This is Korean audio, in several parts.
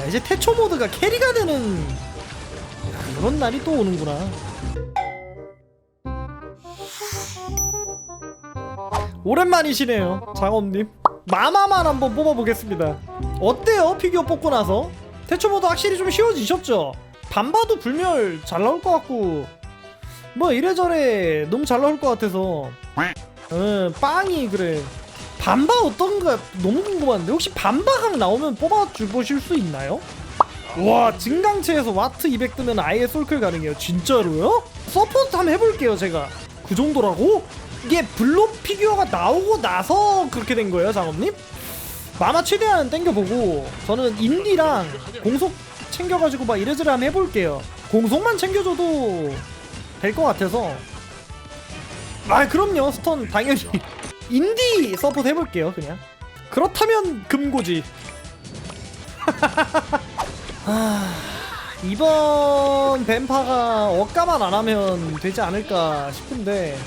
야, 이제 태초 모드가 캐리가 되는 야, 이런 날이 또 오는구나. 오랜만이시네요, 장엄님. 마마만 한번 뽑아보겠습니다. 어때요, 피규어 뽑고 나서? 태초 모드 확실히 좀 쉬워지셨죠? 반바도 불멸 잘 나올 것 같고, 뭐 이래저래 너무 잘 나올 것 같아서. 응, 빵이 그래. 반바 어떤가 너무 궁금한데 혹시 반바강 나오면 뽑아주보실 수 있나요? 와 증강체에서 와트 200 뜨면 아예 솔클 가능해요 진짜로요? 서포트 한번 해볼게요 제가 그 정도라고? 이게 블록 피규어가 나오고 나서 그렇게 된 거예요 장업님? 마마 최대한 땡겨보고 저는 인디랑 공속 챙겨가지고 막 이래저래 한번 해볼게요 공속만 챙겨줘도 될 것 같아서 아 그럼요 스턴 당연히 인디 서포트 해볼게요 그냥. 그렇다면 금고지. 아, 이번 뱀파가 억가만 안 하면 되지 않을까 싶은데.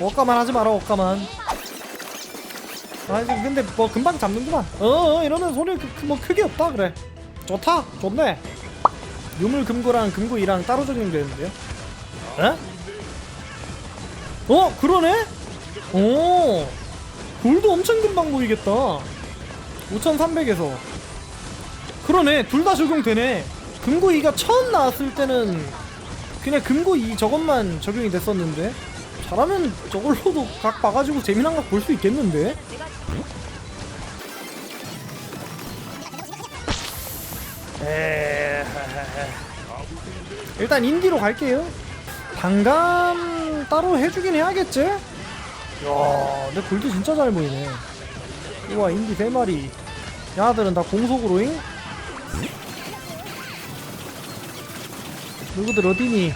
억가만 하지 마라 억가만. 아 근데 뭐 금방 잡는구만. 어, 어 이러면 손해 그, 그, 뭐 크게 없다 그래. 좋다 좋네. 유물 금고랑 금고 2랑 따로 적용되는데요? 에? 어 그러네? 오! 돌도 엄청 금방 보이겠다. 5300에서. 그러네 둘 다 적용되네. 금고 2가 처음 나왔을 때는 그냥 금고 2 저것만 적용이 됐었는데? 잘하면 저걸로도 각 봐가지고 재미난 각 볼 수 있겠는데? 에... 일단 인디로 갈게요. 단감 따로 해주긴 해야겠지? 야, 내 골드 진짜 잘 보이네. 우와, 인디 세 마리. 야들은 다 공속으로잉? 누구들 어디니?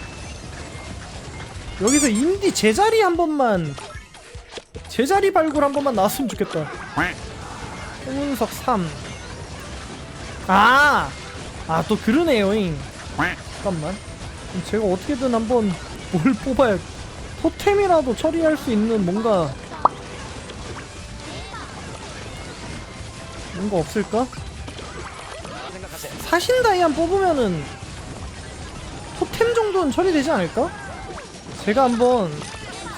여기서 인디 제자리 한 번만 제자리 발굴 한 번만 나왔으면 좋겠다. 홍은석 3. 아! 아, 또 그러네요잉. 잠깐만. 제가 어떻게든 한번 뭘 뽑아야 토템이라도 처리할 수 있는 뭔가 뭔가 없을까? 사신 다이안 뽑으면은 토템 정도는 처리되지 않을까? 제가 한번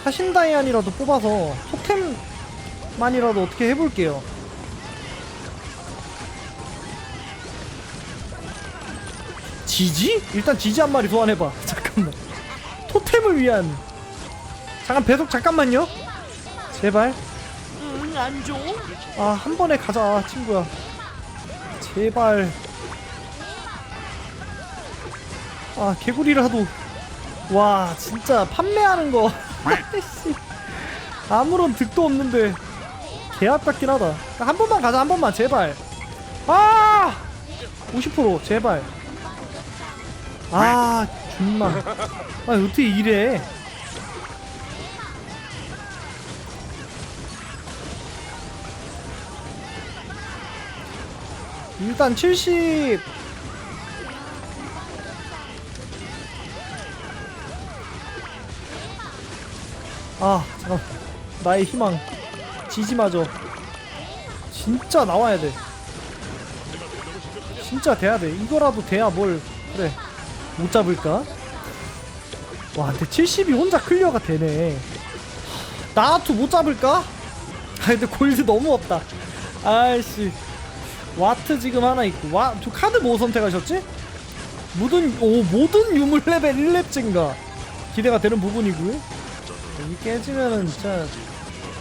사신 다이안이라도 뽑아서 토템만이라도 어떻게 해볼게요. 지지? 일단 지지 한 마리 소환해봐. 잠깐만. 토템을 위한. 잠깐 배속 잠깐만요. 제발. 응 안 줘? 아, 한 번에 가자, 친구야. 제발. 아, 개구리라도. 와, 진짜 판매하는 거. 씨. 아무런 득도 없는데. 개 아깝긴 하다. 한 번만 가자, 한 번만, 제발. 아! 50% 제발. 아, 존나. 아, 어떻게 이래? 일단 70 아, 잠깐. 나의 희망. 지지마저. 진짜 나와야 돼. 진짜 돼야 돼. 이거라도 돼야 뭘. 그래. 못 잡을까? 와, 근데 70이 혼자 클리어가 되네. 나투 못 잡을까? 아, 근데 골드 너무 없다. 아이씨. 와트 지금 하나 있고 와, 저 카드 뭐 선택하셨지? 모든 오 모든 유물 레벨 1렙 증가 기대가 되는 부분이고요. 이 깨지면은 진짜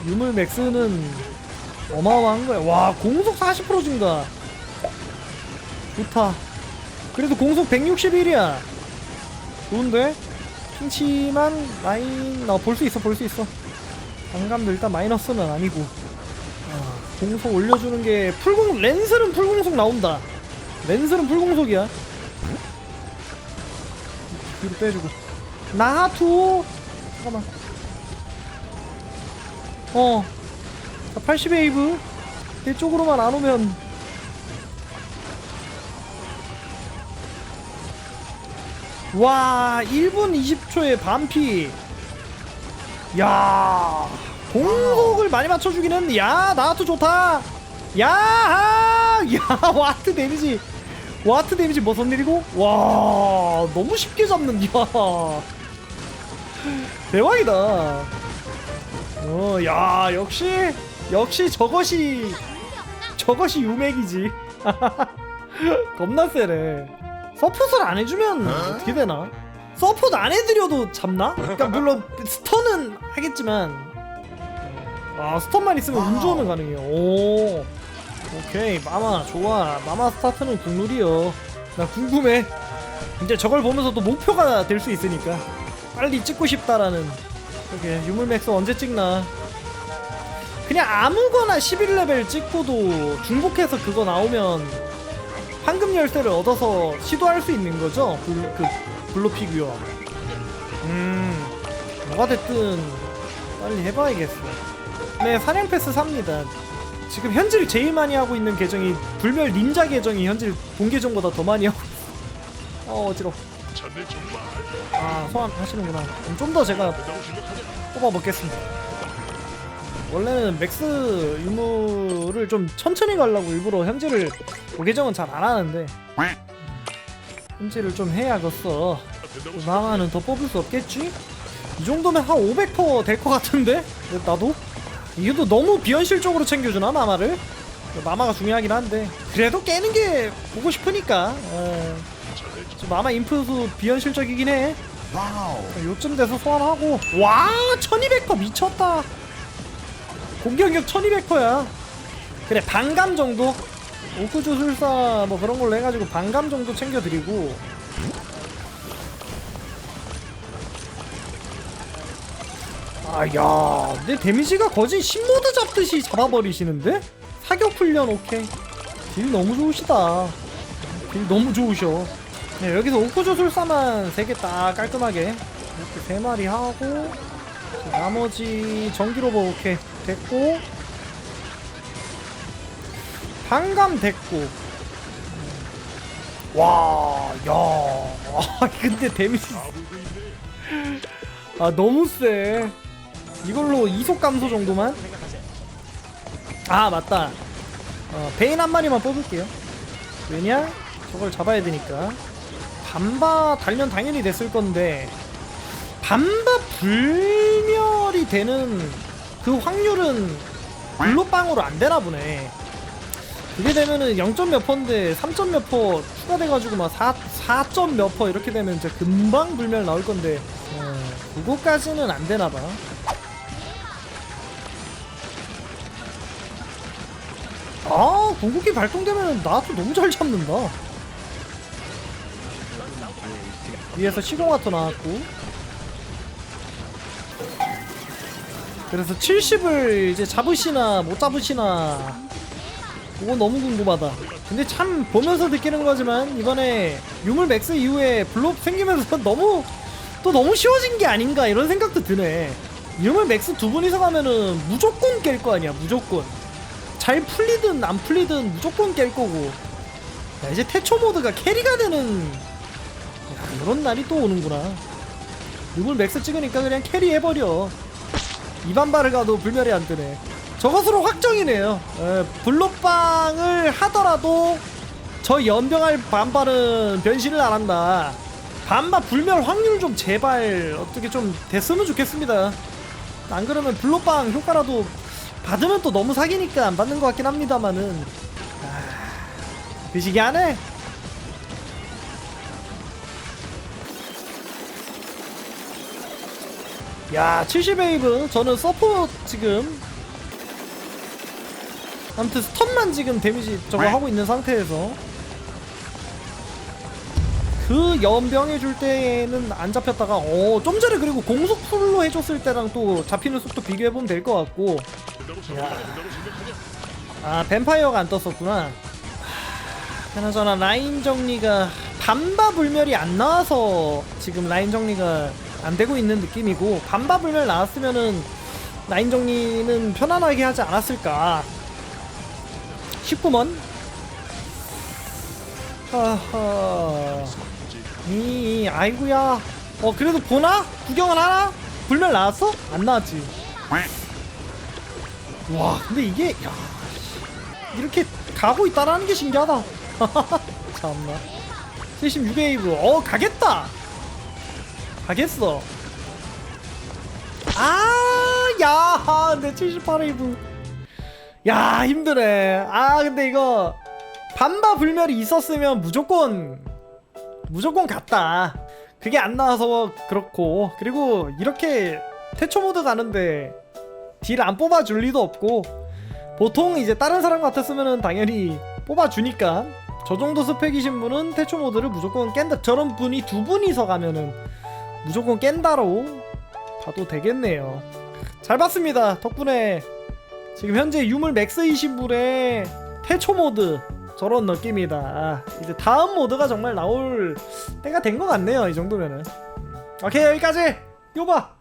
유물 맥스는 어마어마한 거야. 와 공속 40% 증가. 좋다. 그래도 공속 161이야. 좋은데? 핑치만 마인 나볼 수 있어 볼 수 있어. 반감도 일단 마이너스는 아니고. 아, 공속 올려주는 게 풀공 렌즈는 풀공속 나온다. 렌즈는 풀공속이야. 뒤로 빼주고. 나투 잠깐만. 어. 자, 80웨이브. 내 쪽으로만 안 오면. 와, 1분 20초에 반피. 야, 공속을 많이 맞춰주긴 했는데, 야, 나와도 좋다. 야, 야, 와트 데미지. 와트 데미지 무슨 일이고? 와 너무 쉽게 잡는 야 대박이다 어 야 역시 역시 저것이 저것이 유맥이지 겁나 세네 서폿을 안 해주면 어떻게 되나? 서폿 안 해드려도 잡나? 그러니까 물론 스턴은 하겠지만 아 스턴만 있으면 운 좋으면 가능해요. 오. 오케이 마마 좋아. 마마 스타트는 국룰이요. 나 궁금해. 이제 저걸 보면서 또 목표가 될 수 있으니까. 빨리 찍고 싶다라는. 그게 유물맥스 언제 찍나? 그냥 아무거나 11레벨 찍고도 중복해서 그거 나오면 황금 열쇠를 얻어서 시도할 수 있는 거죠? 블, 그 블로 피규어 음 뭐가 됐든 빨리 해봐야겠어 네 사냥 패스 삽니다 지금 현질 제일 많이 하고 있는 계정이 불멸 닌자 계정이 현질 본 계정보다 더 많이 하고 어 어지러 아 소환 하시는구나 좀 더 제가? 뽑아 먹겠습니다 원래는 맥스 유무를 좀 천천히 가려고 일부러 현질을 그 계정은 잘 안 하는데 현질을 좀 해야겠어 마마는 더 뽑을 수 없겠지? 이 정도면 한 500%될 것 같은데? 나도? 또 너무 비현실적으로 챙겨주나 마마를? 마마가 중요하긴 한데. 그래도 깨는 게 보고 싶으니까. 저 마마 인풋도 비현실적이긴 해. 요쯤 돼서 소환하고. 와 1200퍼 미쳤다. 공격력 1200퍼야. 그래 반감 정도? 오크주술사 뭐 그런 걸로 해가지고 반감 정도 챙겨드리고 아야 근데 데미지가 거진 신모드 잡듯이 잡아버리시는데? 사격 훈련 오케이. 딜 너무 좋으시다. 딜 너무 좋으셔. 네, 여기서 오크주술사만 3개 딱 깔끔하게. 이렇게 3마리 하고 나머지 전기로버 오케이. 됐고. 반감 됐고. 와야. 아, 근데 데미지. 아 너무 세 이걸로 이속 감소 정도만? 아 맞다. 어, 베인 한 마리만 뽑을게요. 왜냐? 저걸 잡아야 되니까. 반바 단련 당연히 됐을 건데 반바 불멸이 되는 그 확률은 블루빵으로 안 되나 보네. 그게 되면은 0점 몇 퍼인데 3점 몇 퍼 추가돼가지고 막 4, 4점 몇 퍼 이렇게 되면 이제 금방 불멸 나올 건데 어, 그거까지는 안 되나 봐. 아, 궁극기 발동되면 나도 너무 잘 잡는다. 위에서 시공화토 나왔고. 그래서 70을 이제 잡으시나 못 잡으시나 그건 너무 궁금하다. 근데 참 보면서 느끼는 거지만 이번에 유물 맥스 이후에 블록 생기면서 너무 또 너무 쉬워진 게 아닌가 이런 생각도 드네. 유물 맥스 두 분이서 가면은 무조건 깰 거 아니야 무조건. 잘 풀리든 안 풀리든 무조건 깰 거고. 야, 이제 태초 모드가 캐리가 되는 야, 이런 날이 또 오는구나. 유물 맥스 찍으니까 그냥 캐리 해버려. 이반발을 가도 불멸이 안 뜨네. 저것으로 확정이네요. 에, 블록방을 하더라도 저 연병할 반발은 변신을 안 한다. 반발 불멸 확률 좀 제발 어떻게 좀 됐으면 좋겠습니다. 안 그러면 블록방 효과라도 받으면 또 너무 사기니까 안 받는 것 같긴 합니다만은 아, 드시기 하네. 야, 70웨이브. 저는 서포 지금. 아무튼 스턴만 지금 데미지 저거 하고 있는 상태에서. 그 연병 해줄 때는 안 잡혔다가 어 좀 전에 그리고 공속 풀로 해줬을 때랑 또 잡히는 속도 비교해보면 될 것 같고 아 뱀파이어가 안 떴었구나 하, 그나저나 라인 정리가 반바 불멸이 안 나와서 지금 라인 정리가 안 되고 있는 느낌이고 반바 불멸 나왔으면은 라인 정리는 편안하게 하지 않았을까 싶구먼 하하 이 아이구야 어 그래도 보나? 구경은 하나? 불멸 나왔어? 안 나왔지 와 근데 이게 야 이렇게 가고 있다라는 게 신기하다. 참나. 76웨이브 어 가겠다! 가겠어. 아야 근데 78웨이브. 야 힘드네. 아 근데 이거 반바 불멸이 있었으면 무조건 무조건 갔다. 그게 안 나와서 그렇고. 그리고 이렇게 태초 모드 가는데 딜 안 뽑아줄 리도 없고 보통 이제 다른 사람 같았으면은 당연히 뽑아주니까 저 정도 스펙이신 분은 태초 모드를 무조건 깬다. 저런 분이 두 분이서 가면은 무조건 깬다로 봐도 되겠네요. 잘 봤습니다. 덕분에 지금 현재 유물 맥스이신 분의 태초 모드 저런 느낌이다. 아, 이제 다음 모드가 정말 나올 때가 된 것 같네요 이 정도면은. 오케이 여기까지! 요봐